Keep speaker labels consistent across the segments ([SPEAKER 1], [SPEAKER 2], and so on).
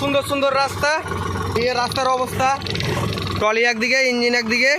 [SPEAKER 1] সুন্দর সুন্দর রাস্তা এই রাস্তার অবস্থা। ট্রলি একদিকে ইঞ্জিন একদিকে।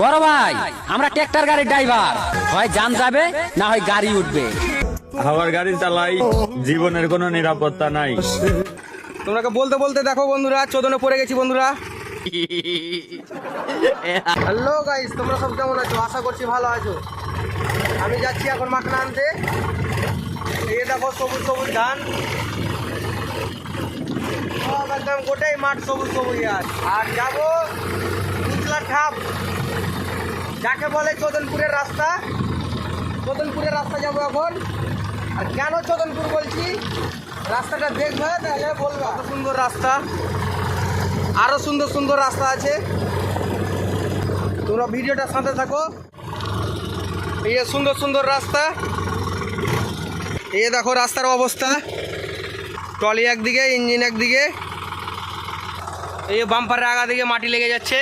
[SPEAKER 2] বড় ভাই আমরা ট্রাক্টর গাড়ির ড্রাইভার। হয় যান যাবে না হয় গাড়ি উঠবে।
[SPEAKER 3] আমার গাড়ি চালাই জীবনের কোনো নিরাপত্তা নাই।
[SPEAKER 1] তোমরাকে বলতে বলতে দেখো বন্ধুরা চোদনে পড়ে গেছি বন্ধুরা। হ্যালো গাইস তোমরা সব কেমন আছো? আশা করছি ভালো আছো। আমি যাচ্ছি এখন মাখনা আনতে এই দেখো সবুজ সবুজ ধান। একদম মাঠ সবুজ সবুজ আর যাব যাকে বলে চোদনপুরের রাস্তা। চোদনপুরের রাস্তা যাব এখন। আর কেন চোদনপুর বলছি? রাস্তাটা দেখবে, তাহলে বলবে। কত সুন্দর রাস্তা। আরও সুন্দর সুন্দর রাস্তা আছে। তোমরা ভিডিওটা সাথে থাকো। এই সুন্দর সুন্দর রাস্তা। এই দেখো রাস্তার অবস্থা। ট্রলি একদিকে, ইঞ্জিন একদিকে। এই যে বাম্পারের আগা দিকে মাটি লেগে যাচ্ছে।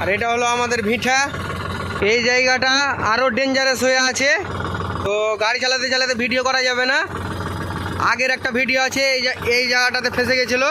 [SPEAKER 1] আর এটা হলো আমাদের ভিঠা এই জায়গাটা আরও ডেঞ্জারাস হয়ে আছে। তো গাড়ি চালাতে চালাতে ভিডিও করা যাবে না। আগের একটা ভিডিও আছে, এই এই জায়গাটাতে ফেসে গেছিল।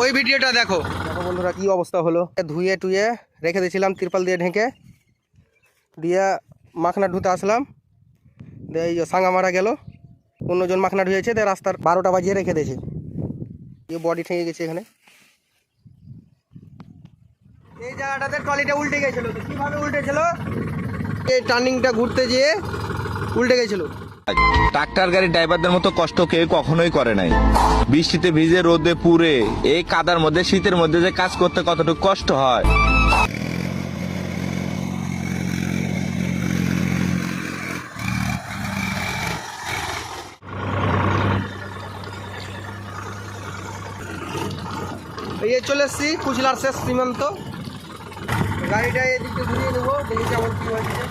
[SPEAKER 1] ওই ভিডিওটা দেখো। দেখো বন্ধুরা, কি অবস্থা হলো? ধুয়ে টুয়ে রেখে দিয়েছিলাম, তিরপাল দিয়ে ঢেকে। দিয়ে মাখনা ধুতে আসলাম। দিয়ে এই সাঙ্গা মারা গেল। অন্যজন মাখনা ধুয়েছে দিয়ে রাস্তার বারোটা বাজিয়ে রেখে দিয়েছে। দিয়ে বডি ঠেঙে গেছে এখানে। এই জায়গাটাতে ট্রলিটা উল্টে গেছিল কীভাবে উল্টেছিল? এই টার্নিংটা ঘুরতে যেয়ে উল্টে গেছিল।
[SPEAKER 4] ট্রাক্টর গাড়ির ড্রাইভারদের মতো কষ্ট কেউ কখনোই করে নাই। বৃষ্টিতে ভিজে রোদে পুড়ে, এই কাদার মধ্যে, শীতের মধ্যে যে কাজ করতে কতটুকু কষ্ট হয়।
[SPEAKER 1] এই চলে এসছি কুচলার শেষ সীমান্ত। গাড়িটা এদিকে ঘুরিয়ে নেব দেখি কেমন কী হয়েছে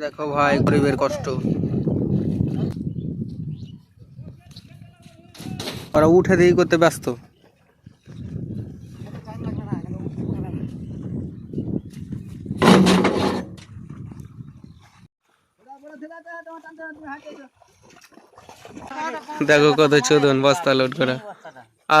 [SPEAKER 1] দেখো ভাই, গরিবের কষ্ট। ওরা উঠে দিয়ে করতে ব্যস্ত। দেখো কত চোদন, বস্তা লোড করা। আ?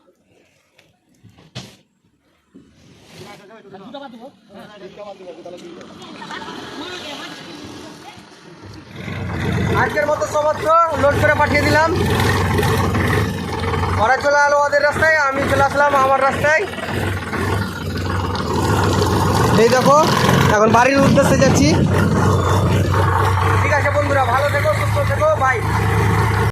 [SPEAKER 1] আজকের মতো সমস্ত লোড করে পাঠিয়ে দিলাম। ওরা চলে আলো ওদের রাস্তায়, আমি চলে আসলাম আমার রাস্তায়। এই দেখো, এখন বাড়ির উদ্দেশ্যে যাচ্ছি। ঠিক আছে বন্ধুরা, ভালো থেকো, সুস্থ থেকো বাই